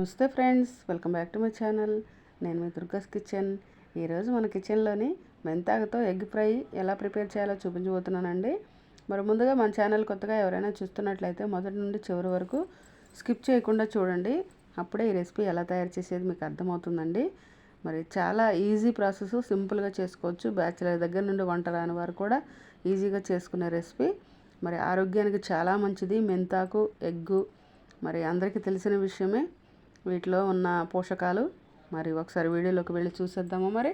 Namaste friends welcome back to my channel. నేను మీ Durga's kitchen. ఈరోజు మన కిచెన్లోని మెంతాకుతో ఎగ్ ఫ్రై ఎలా ప్రిపేర్ చేయాలో చూపించబోతున్నానండి. మరి ముందుగా మన ఛానల్ కొత్తగా ఎవరైనా చూస్తున్నట్లయితే మొదటి నుండి చివరి వరకు స్కిప్ చేయకుండా చూడండి. అప్పుడే ఈ రెసిపీ ఎలా తయారు చేసేది మీకు అర్థమవుతుందండి. మరి చాలా ఈజీ ప్రాసెస్ సింపుల్గా చేసుకోవచ్చు. బ్యాచిలర్ దగ్గర నుండి వంట రాని వారు కూడా ఈజీగా చేసుకునే రెసిపీ. మరి ఆరోగ్యానికి చాలా మంచిది. మెంతాకు ఎగ్గు మరి అందరికీ తెలిసిన విషయమే. వీటిలో ఉన్న పోషకాలు మరి ఒకసారి వీడియోలోకి వెళ్ళి చూసేద్దాము మరి.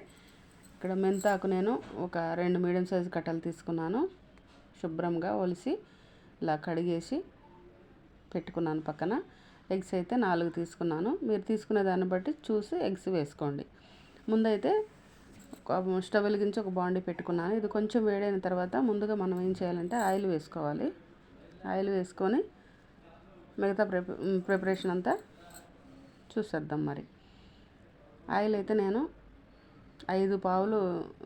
ఇక్కడ మెంతాకు నేను ఒక రెండు మీడియం సైజు కట్టలు తీసుకున్నాను. శుభ్రంగా ఒలిసి ఇలా కడిగేసి పెట్టుకున్నాను పక్కన. ఎగ్స్ అయితే నాలుగు తీసుకున్నాను. మీరు తీసుకునే దాన్ని బట్టి చూసి ఎగ్స్ వేసుకోండి. ముందైతే స్టవ్ వెలిగించి ఒక బాండీ పెట్టుకున్నాను. ఇది కొంచెం వేడైన తర్వాత ముందుగా మనం ఏం చేయాలంటే ఆయిల్ వేసుకోవాలి. ఆయిల్ వేసుకొని మిగతా ప్రిపరేషన్ అంతా చూసేద్దాం మరి. ఆయిల్ అయితే నేను ఐదు పావులు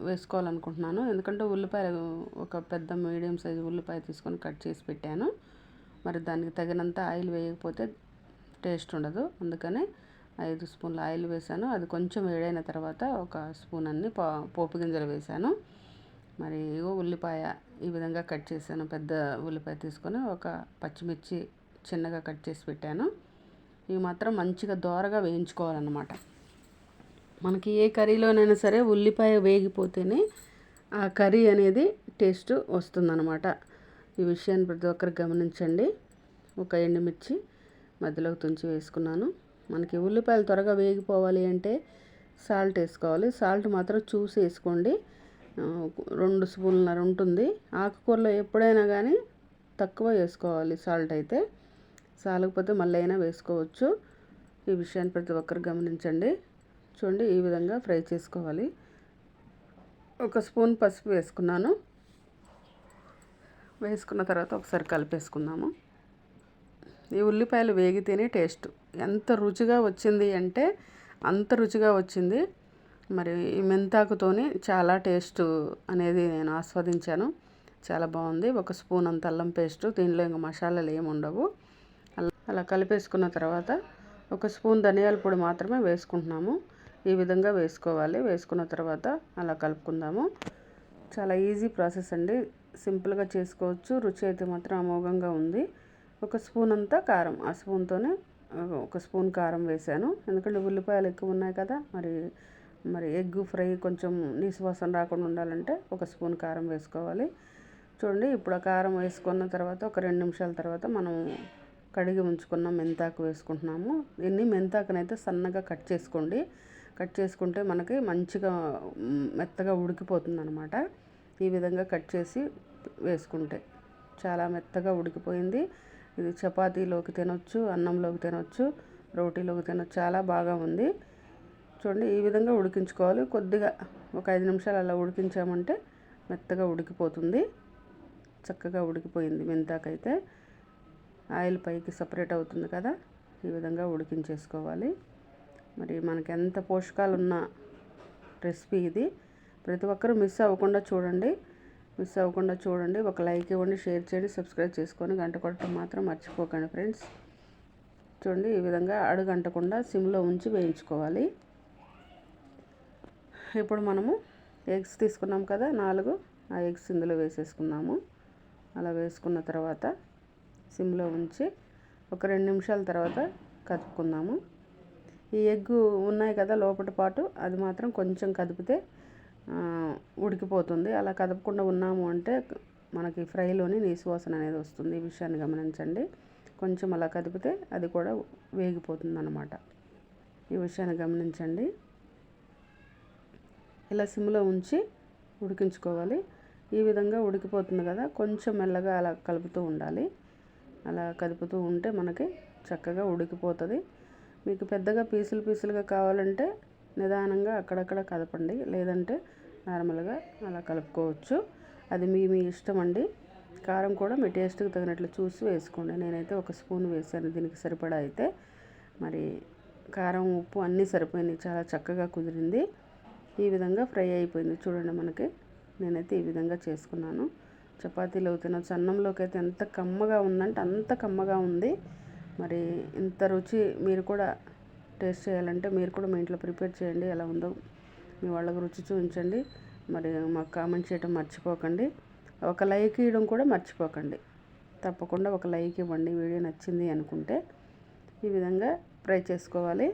వేసుకోవాలనుకుంటున్నాను. ఎందుకంటే ఉల్లిపాయలు ఒక పెద్ద మీడియం సైజు ఉల్లిపాయ తీసుకొని కట్ చేసి పెట్టాను. మరి దానికి తగినంత ఆయిల్ వేయకపోతే టేస్ట్ ఉండదు. అందుకని ఐదు స్పూన్ల ఆయిల్ వేసాను అది కొంచెం వేడైన తర్వాత ఒక స్పూన్ అన్ని పోపు గింజలు వేసాను మరి ఉల్లిపాయ ఈ విధంగా కట్ చేశాను. పెద్ద ఉల్లిపాయ తీసుకొని ఒక పచ్చిమిర్చి చిన్నగా కట్ చేసి పెట్టాను. ఇవి మాత్రం మంచిగా దోరగా వేయించుకోవాలన్నమాట. మనకి ఏ కర్రీలోనైనా సరే ఉల్లిపాయ వేగిపోతేనే ఆ కర్రీ అనేది టేస్ట్ వస్తుందన్నమాట. ఈ విషయాన్ని ప్రతి ఒక్కరు గమనించండి. ఒక ఎండుమిర్చి మధ్యలోకి తుంచి వేసుకున్నాను. మనకి ఉల్లిపాయలు త్వరగా వేగిపోవాలి అంటే సాల్ట్ వేసుకోవాలి. సాల్ట్ మాత్రం చూసి వేసుకోండి. రెండు స్పూన్లన్నర ఉంటుంది. ఆకుకూరలో ఎప్పుడైనా కానీ తక్కువ వేసుకోవాలి సాల్ట్ అయితే. సాలకపోతే మళ్ళీ అయినా వేసుకోవచ్చు. ఈ విషయాన్ని ప్రతి ఒక్కరు గమనించండి. చూడండి ఈ విధంగా ఫ్రై చేసుకోవాలి. ఒక స్పూన్ పసుపు వేసుకున్నాను. వేసుకున్న తర్వాత ఒకసారి కలిపేసుకుందాము. ఈ ఉల్లిపాయలు వేగితేనే టేస్ట్. ఎంత రుచిగా వచ్చింది అంటే అంత రుచిగా వచ్చింది. మరి ఈ మెంతాకుతోని చాలా టేస్ట్ అనేది నేను ఆస్వాదించాను. చాలా బాగుంది. ఒక స్పూన్ అంత అల్లం పేస్ట్ దీనిలో ఇంకా మసాలాలు ఏమి ఉండవు అలా కలిపేసుకున్న తర్వాత ఒక స్పూన్ ధనియాల పొడి మాత్రమే వేసుకుంటున్నాము. ఈ విధంగా వేసుకోవాలి. వేసుకున్న తర్వాత అలా కలుపుకుందాము. చాలా ఈజీ ప్రాసెస్ అండి. సింపుల్గా చేసుకోవచ్చు. రుచి అయితే మాత్రం అమోఘంగా ఉంది. ఒక స్పూన్ అంతా కారం. ఆ స్పూన్తోనే ఒక స్పూన్ కారం వేసాను ఎందుకంటే ఉల్లిపాయలు ఎక్కువ ఉన్నాయి కదా మరి మరి ఎగ్ ఫ్రై కొంచెం నీసువాసన రాకుండా ఉండాలంటే ఒక స్పూన్ కారం వేసుకోవాలి. చూడండి ఇప్పుడు ఆ కారం వేసుకున్న తర్వాత ఒక రెండు నిమిషాల తర్వాత మనం కడిగి ఉంచుకున్న మెంతాకు వేసుకుంటున్నాము. దీన్ని మెంతాకునైతే సన్నగా కట్ చేసుకోండి. కట్ చేసుకుంటే మనకి మంచిగా మెత్తగా ఉడికిపోతుంది అనమాట ఈ విధంగా కట్ చేసి వేసుకుంటే చాలా మెత్తగా ఉడికిపోయింది. ఇది చపాతీలోకి తినొచ్చు అన్నంలోకి తినొచ్చు రోటీలోకి తినొచ్చు చాలా బాగా ఉంది. చూడండి ఈ విధంగా ఉడికించుకోవాలి. కొద్దిగా ఒక ఐదు నిమిషాలు అలా ఉడికించామంటే మెత్తగా ఉడికిపోతుంది. చక్కగా ఉడికిపోయింది మెంతాకైతే. ఆయిల్ పైకి సపరేట్ అవుతుంది కదా ఈ విధంగా ఉడికించేసుకోవాలి. మరి మనకి ఎంత పోషకాలు ఉన్న రెసిపీ ఇది. ప్రతి ఒక్కరూ మిస్ అవ్వకుండా చూడండి. మిస్ అవ్వకుండా చూడండి. ఒక లైక్ ఇవ్వండి షేర్ చేయండి సబ్స్క్రైబ్ చేసుకొని గంట కొట్టడం మాత్రం మర్చిపోకండి ఫ్రెండ్స్. చూడండి ఈ విధంగా అడుగంటకుండా సిమ్లో ఉంచి వేయించుకోవాలి. ఇప్పుడు మనము ఎగ్స్ తీసుకున్నాం కదా నాలుగు. ఆ ఎగ్స్ ఇందులో వేసేసుకున్నాము. అలా వేసుకున్న తర్వాత సిమ్లో ఉంచి ఒక రెండు నిమిషాల తర్వాత కదుపుకుందాము. ఈ ఎగ్గు ఉన్నాయి కదా లోపల పాటు అది మాత్రం కొంచెం కదిపితే ఉడికిపోతుంది. అలా కదపకుండా ఉన్నాము అంటే మనకి ఫ్రైలోని నీసువాసన అనేది వస్తుంది. ఈ విషయాన్ని గమనించండి. కొంచెం అలా కదిపితే అది కూడా వేగిపోతుంది అన్నమాట ఈ విషయాన్ని గమనించండి. ఇలా సిమ్లో ఉంచి ఉడికించుకోవాలి. ఈ విధంగా ఉడికిపోతుంది కదా కొంచెం మెల్లగా అలా కలుపుతూ ఉండాలి. అలా కదుపుతూ ఉంటే మనకి చక్కగా ఉడికిపోతుంది. మీకు పెద్దగా పీసులు పీసులుగా కావాలంటే నిదానంగా అక్కడక్కడ కదపండి. లేదంటే నార్మల్గా అలా కలుపుకోవచ్చు. అది మీ మీ ఇష్టం అండి. కారం కూడా మీ టేస్ట్కి తగినట్లు చూసి వేసుకోండి. నేనైతే ఒక స్పూన్ వేసాను దీనికి సరిపడా అయితే. మరి కారం ఉప్పు అన్నీ సరిపోయినాయి. చాలా చక్కగా కుదిరింది. ఈ విధంగా ఫ్రై అయిపోయింది. చూడండి మనకి. నేనైతే ఈ విధంగా చేసుకున్నాను. చపాతీలు తినొచ్చు అన్నంలోకి అయితే ఎంత కమ్మగా ఉందంటే అంత కమ్మగా ఉంది. మరి ఇంత రుచి మీరు కూడా టేస్ట్ చేయాలంటే మీరు కూడా మీ ఇంట్లో ప్రిపేర్ చేయండి. ఎలా ఉందో మీ వాళ్ళకి రుచి చూపించండి. మరి మాకు కామెంట్ చేయడం మర్చిపోకండి. ఒక లైక్ ఇవ్వడం కూడా మర్చిపోకండి. తప్పకుండా ఒక లైక్ ఇవ్వండి. వీడియో నచ్చింది అనుకుంటే ఈ విధంగా ఫ్రై చేసుకోవాలి.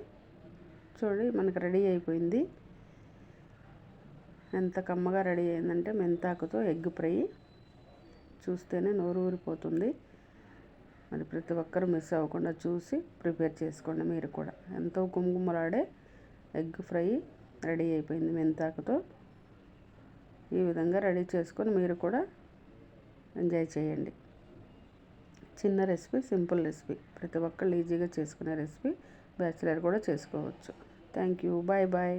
చూడండి మనకు రెడీ అయిపోయింది. ఎంత కమ్మగా రెడీ అయిందంటే మెంతాకుతో ఎగ్ ఫ్రై. చూస్తేనే నోరు ఊరిపోతుంది. మరి ప్రతి ఒక్కరు మిస్ అవ్వకుండా చూసి ప్రిపేర్ చేసుకోండి మీరు కూడా. ఎంతో గుమగుమలాడే ఎగ్ ఫ్రై రెడీ అయిపోయింది మెంతాకుతో. ఈ విధంగా రెడీ చేసుకొని మీరు కూడా ఎంజాయ్ చేయండి. చిన్న రెసిపీ సింపుల్ రెసిపీ. ప్రతి ఒక్కళ్ళు ఈజీగా చేసుకునే రెసిపీ బ్యాచిలర్ కూడా చేసుకోవచ్చు. Thank you. Bye bye.